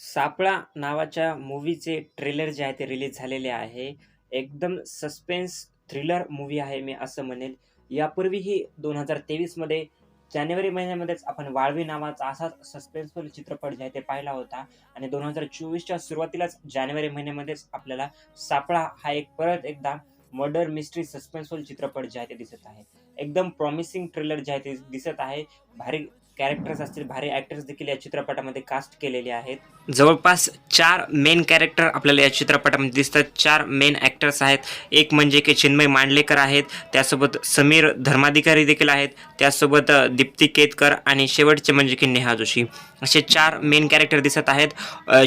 सापळा नावाच्या मूव्हीचे ट्रेलर जे आहे ते रिलीज झालेले आहे. एकदम सस्पेन्स थ्रिलर मूव्ही आहे मी असं म्हणेल. यापूर्वीही 2023 मध्ये जानेवारी महिन्यामध्येच आपण वाळवी नावाचा असाच सस्पेन्सफुल चित्रपट जे आहे ते पाहिला होता आणि 2024च्या सुरुवातीलाच जानेवारी महिन्यामध्येच आपल्याला सापळा हा एक परत एकदा मर्डर मिस्ट्री सस्पेन्सफुल चित्रपट जे आहे ते दिसत आहे. एकदम प्रॉमिसिंग ट्रेलर जे आहे ते दिसत आहे. भारी कॅरेक्टर्स असतील, भारी ॲक्टर्स देखील या चित्रपटामध्ये कास्ट केलेले आहेत. जवळपास चार मेन कॅरेक्टर आपल्याला या चित्रपटामध्ये दिसतात. चार मेन ॲक्टर्स आहेत. एक म्हणजे की चिन्मय मांडलेकर आहेत. त्यासोबत समीर धर्माधिकारी देखील आहेत. त्यासोबत दीप्ती केतकर आणि शेवटचे म्हणजे की नेहा जोशी. असे चार मेन कॅरेक्टर दिसत आहेत.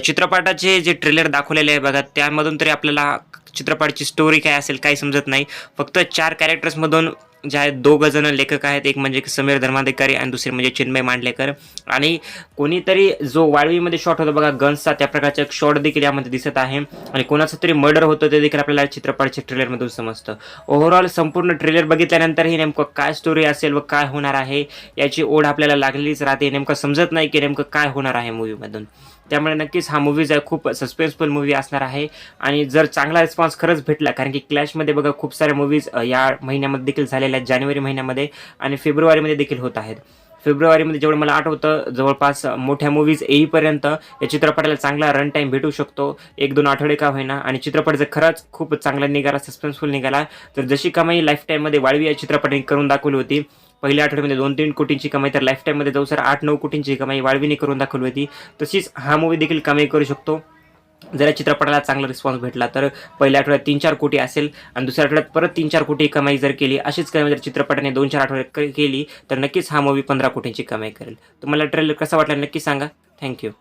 चित्रपटाचे जे ट्रेलर दाखवलेले आहे बघा त्यामधून तरी आपल्याला चित्रपटाची स्टोरी काय असेल काही समजत नाही. फक्त चार कॅरेक्टर्समधून जे आहेत दोघं जण लेखक आहेत. एक म्हणजे समीर धर्माधिकारी आणि दुसरे म्हणजे चिन्मय मांडलेकर आणि कोणीतरी जो वाळवीमध्ये शॉट होता बघा गन्सचा त्या प्रकारचा एक शॉट देखील यामध्ये दिसत आहे आणि कोणाचं तरी मर्डर होतं ते देखील आपल्याला चित्रपटाच्या ट्रेलरमधून समजतं. ओव्हरऑल संपूर्ण ट्रेलर बघितल्यानंतरही नेमकं काय स्टोरी असेल व काय होणार आहे याची ओढ आपल्याला लागलेलीच राहते. नेमकं समजत नाही की नेमकं काय होणार आहे मूव्हीमधून. त्यामुळे नक्कीच हा मूव्ही जो आहे खूप सस्पेन्सफुल मूव्ही असणार आहे आणि जर चांगला रिस्पॉन्स खरंच भेटला कारण की क्लॅशमध्ये बघा खूप साऱ्या मूव्हीज या महिन्यामध्ये देखील झाले आहेत जानेवारी महिन्यामध्ये आणि फेब्रुवारीमध्ये देखील होत आहेत. फेब्रुवारीमध्ये जेवढं मला आठवतं जवळपास मोठ्या मूवीज येईपर्यंत या चित्रपटाला चांगला रन टाईम भेटू शकतो. 1-2 आठवडे का होईना आणि चित्रपट जर खरंच खूप चांगला निघाला, सस्पेन्सफुल निघाला तर जशी कमाई लाईफ टाईममध्ये वाळवी या चित्रपटाने करून दाखवली होती. पहिल्या आठवड्यामध्ये 2-3 कोटींची कमाई तर लाईफ टाईममध्ये जाऊ सर आठ नऊ कोटींची कमाई वाळवीने करून दाखवली होती. तशीच हा मूव्ही देखील कमाई करू शकतो. जर या चित्रपटाला चांगला रिस्पॉन्स भेटला तर पहिल्या आठवड्यात 3-4 कोटी असेल आणि दुसऱ्या आठवड्यात परत 3-4 कोटी कमाई जर केली अशीच कमाई जर चित्रपटाने 2-4 आठवड्यात केली तर नक्कीच हा मूवी पंधरा कोटींची कमाई करेल. तुम्हाला ट्रेलर कसा वाटला नक्की सांगा. थँक्यू